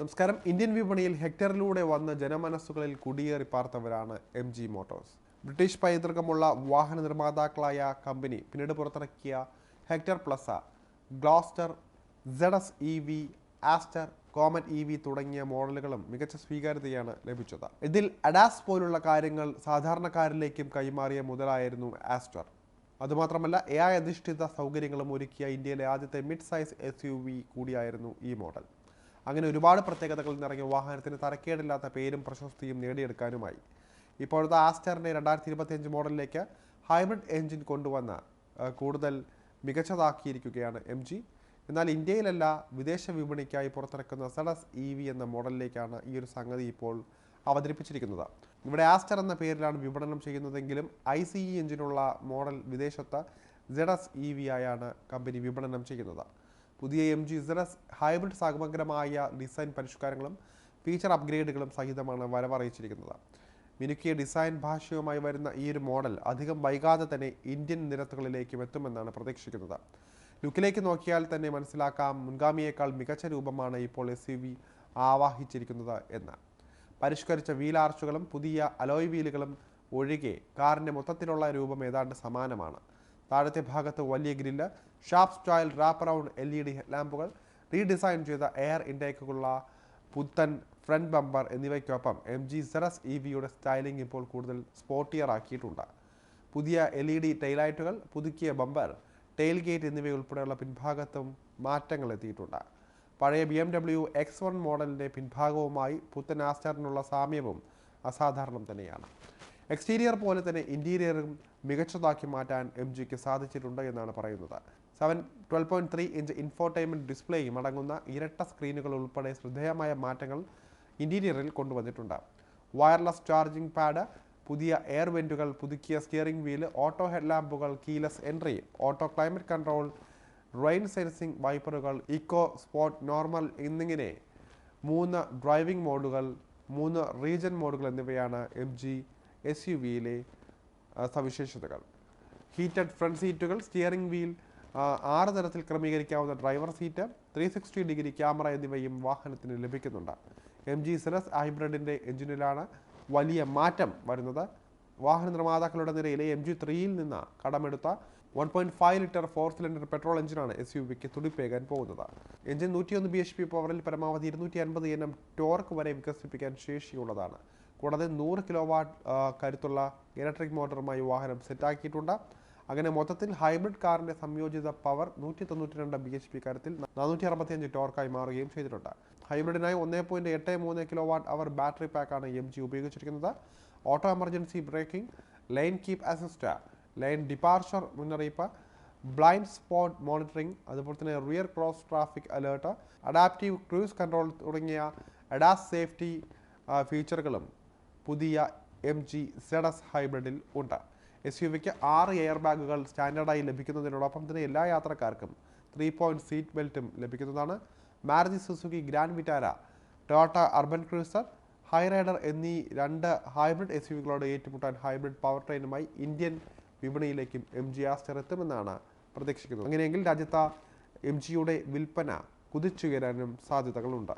നമസ്കാരം. ഇന്ത്യൻ വിപണിയിൽ ഹെക്ടറിലൂടെ വന്ന് ജനമനസ്സുകളിൽ കുടിയേറി പാർത്തവരാണ് എം ജി മോട്ടോഴ്സ്. ബ്രിട്ടീഷ് പൈതൃകമുള്ള വാഹന നിർമ്മാതാക്കളായ കമ്പനി പിന്നീട് പുറത്തിറക്കിയ Hector plus Gloster ZS E V Astor Comet E V തുടങ്ങിയ മോഡലുകളും മികച്ച സ്വീകാര്യതയാണ് ലഭിച്ചത്. ഇതിൽ അഡാസ് പോലുള്ള കാര്യങ്ങൾ സാധാരണക്കാരിലേക്കും കൈമാറിയ മുതലായിരുന്നു ആസ്റ്റർ. അതുമാത്രമല്ല എ ഐ അധിഷ്ഠിത സൗകര്യങ്ങളും ഒരുക്കിയ ഇന്ത്യയിലെ ആദ്യത്തെ mid size S U V കൂടിയായിരുന്നു ഈ മോഡൽ. അങ്ങനെ ഒരുപാട് പ്രത്യേകതകൾ നിറഞ്ഞ വാഹനത്തിന് തരക്കേടില്ലാത്ത പേരും പ്രശസ്തിയും നേടിയെടുക്കാനുമായി. ഇപ്പോഴത്തെ ആസ്റ്ററിന്റെ രണ്ടായിരത്തി ഇരുപത്തിയഞ്ച് മോഡലിലേക്ക് ഹൈബ്രിഡ് എഞ്ചിൻ കൊണ്ടുവന്ന് കൂടുതൽ മികച്ചതാക്കിയിരിക്കുകയാണ് എം ജി. എന്നാൽ ഇന്ത്യയിലല്ല വിദേശ വിപണിക്കായി പുറത്തിറക്കുന്ന സെഡസ് ഇ വി എന്ന മോഡലിലേക്കാണ് ഈ ഒരു സംഗതി ഇപ്പോൾ അവതരിപ്പിച്ചിരിക്കുന്നത്. ഇവിടെ ആസ്റ്റർ എന്ന പേരിലാണ് വിപണനം ചെയ്യുന്നതെങ്കിലും ഐ സി ഇ എഞ്ചിനുള്ള മോഡൽ വിദേശത്ത് സെഡസ് ഇ വി ആയാണ് കമ്പനി വിപണനം ചെയ്യുന്നത്. പുതിയ എം ജി ഇസറസ് ഹൈബ്രിഡ് സമഗ്രമായ ഡിസൈൻ പരിഷ്കാരങ്ങളും ഫീച്ചർ അപ്ഗ്രേഡുകളും സഹിതമാണ് വരവറിയിച്ചിരിക്കുന്നത്. മിനുക്കിയ ഡിസൈൻ ഭാഷയുമായി വരുന്ന ഈ ഒരു മോഡൽ അധികം വൈകാതെ തന്നെ ഇന്ത്യൻ നിരത്തുകളിലേക്കും എത്തുമെന്നാണ് പ്രതീക്ഷിക്കുന്നത്. ലുക്കിലേക്ക് നോക്കിയാൽ തന്നെ മനസ്സിലാക്കാം മുൻഗാമിയേക്കാൾ മികച്ച രൂപമാണ് ഇപ്പോൾ എസ് യു ആവാഹിച്ചിരിക്കുന്നത് എന്ന്. പരിഷ്കരിച്ച വീൽ ആർച്ചുകളും പുതിയ അലോയ് വീലുകളും ഒഴികെ കാറിന്റെ മൊത്തത്തിലുള്ള രൂപം ഏതാണ്ട് സമാനമാണ്. താഴത്തെ ഭാഗത്ത് വലിയ grille sharp style wrap around L E D ലാമ്പുകൾ redesign ചെയ്ത എയർ ഇൻടേക്കുള്ള പുത്തൻ ഫ്രണ്ട് ബമ്പർ എന്നിവയ്ക്കൊപ്പം എം ജി സെറസ് ഇ വിയുടെ സ്റ്റൈലിംഗ് ഇപ്പോൾ കൂടുതൽ സ്പോർട്ടിയർ ആക്കിയിട്ടുണ്ട് പുതിയ എൽ ഇ ഡി ടൈലൈറ്റുകൾ പുതുക്കിയ ബമ്പർ ടെയിൽ ഗേറ്റ് എന്നിവയുൾപ്പെടെയുള്ള പിൻഭാഗത്തും മാറ്റങ്ങൾ എത്തിയിട്ടുണ്ട്. പഴയ B M W X one മോഡലിന്റെ പിൻഭാഗവുമായി പുത്തൻ ആസ്റ്ററിനുള്ള സാമ്യവും അസാധാരണം തന്നെയാണ്. എക്സ്റ്റീരിയർ പോലെ തന്നെ ഇന്റീരിയറും മികച്ചതാക്കി മാറ്റാൻ എം ജിക്ക് സാധിച്ചിട്ടുണ്ട് എന്നാണ് പറയുന്നത്. Seven twelve point three inch infotainment ഡിസ്പ്ലേയും അടങ്ങുന്ന ഇരട്ട സ്ക്രീനുകൾ ഉൾപ്പെടെ ശ്രദ്ധേയമായ മാറ്റങ്ങൾ ഇന്റീരിയറിൽ കൊണ്ടുവന്നിട്ടുണ്ട്. വയർലെസ് ചാർജിംഗ് പാഡ് പുതിയ എയർ വെന്റുകൾ പുതുക്കിയ steering wheel auto ഹെഡ്ലാമ്പുകൾ keyless entry auto climate control rain sensing വൈപ്പറുകൾ eco sport normal എന്നിങ്ങനെ മൂന്ന് ഡ്രൈവിംഗ് മോഡുകൾ മൂന്ന് റീജൻ മോഡുകൾ എന്നിവയാണ് എം ജി എസ് യു വിയിലെ സവിശേഷതകൾ. ഹീറ്റഡ് ഫ്രണ്ട് സീറ്റുകൾ സ്റ്റിയറിംഗ് വീൽ ആറ് തരത്തിൽ ക്രമീകരിക്കാവുന്ന driver seat three sixty degree camera എന്നിവയും വാഹനത്തിന് ലഭിക്കുന്നുണ്ട്. എം ജി സെലസ് ഹൈബ്രിഡിന്റെ എഞ്ചിനിലാണ് വലിയ മാറ്റം വരുന്നത്. വാഹന നിർമ്മാതാക്കളുടെ നിരയിലെ എം ജി ത്രീയിൽ നിന്ന് കടമെടുത്ത one point five litre four cylinder petrol എഞ്ചിനാണ് എസ് യു വിക്ക് തുടിപ്പേകാൻ പോകുന്നത്. എഞ്ചിൻ നൂറ്റിയൊന്ന് ബി എച്ച് പി പവറിൽ പരമാവധി ഇരുന്നൂറ്റി അൻപത് എൻ എം ടോർക്ക് വരെ വികസിപ്പിക്കാൻ ശേഷിയുള്ളതാണ്. കൂടാതെ നൂറ് കിലോ വാട്ട് കരുത്തുള്ള ഇലക്ട്രിക് മോട്ടറുമായി വാഹനം സെറ്റാക്കിയിട്ടുണ്ട് അങ്ങനെ മൊത്തത്തിൽ ഹൈബ്രിഡ് കാറിന്റെ സംയോജിത പവർ നൂറ്റി തൊണ്ണൂറ്റി രണ്ട് ബി എച്ച് പി കാര്യത്തിൽ നാനൂറ്റി അറുപത്തിയഞ്ച് ടോർക്കായി മാറുകയും ചെയ്തിട്ടുണ്ട്. ഹൈബ്രിഡിനായി ഒന്നേ പോയിന്റ് എട്ട് മൂന്ന് കിലോ വാട്ട് അവർ ബാറ്ററി പാക്കാണ് എം ജി ഉപയോഗിച്ചിരിക്കുന്നത്. Auto emergency braking lane keep assist lane departure മുന്നറിയിപ്പ് ബ്ലൈൻഡ് സ്പോട്ട് മോണിറ്ററിംഗ് അതുപോലെ തന്നെ rear cross traffic alert adaptive cruise control തുടങ്ങിയ അഡാസ് സേഫ്റ്റി ഫീച്ചറുകളും പുതിയ എം ജി സെഡസ് ഹൈബ്രിഡിൽ ഉണ്ട്. എസ് യു വിക്ക് ആറ് എയർ ബാഗുകൾ സ്റ്റാൻഡേർഡായി ലഭിക്കുന്നതിനോടൊപ്പം തന്നെ എല്ലാ യാത്രക്കാർക്കും ത്രീ പോയിന്റ് സീറ്റ് ബെൽറ്റും ലഭിക്കുന്നതാണ്. Maruti Suzuki Grand Vitara Toyota Urban Cruiser Hyryder എന്നീ രണ്ട് ഹൈബ്രിഡ് എസ് യു വികളോട് ഏറ്റുമുട്ടാൻ ഹൈബ്രിഡ് പവർ ട്രെയിനുമായി ഇന്ത്യൻ വിപണിയിലേക്കും എം ജി ആസ്റ്റർ എത്തുമെന്നാണ് പ്രതീക്ഷിക്കുന്നത്. അങ്ങനെയെങ്കിൽ രാജ്യത്ത് എം ജിയുടെ വിൽപ്പന കുതിച്ചുയരാനും സാധ്യതകളുണ്ട്.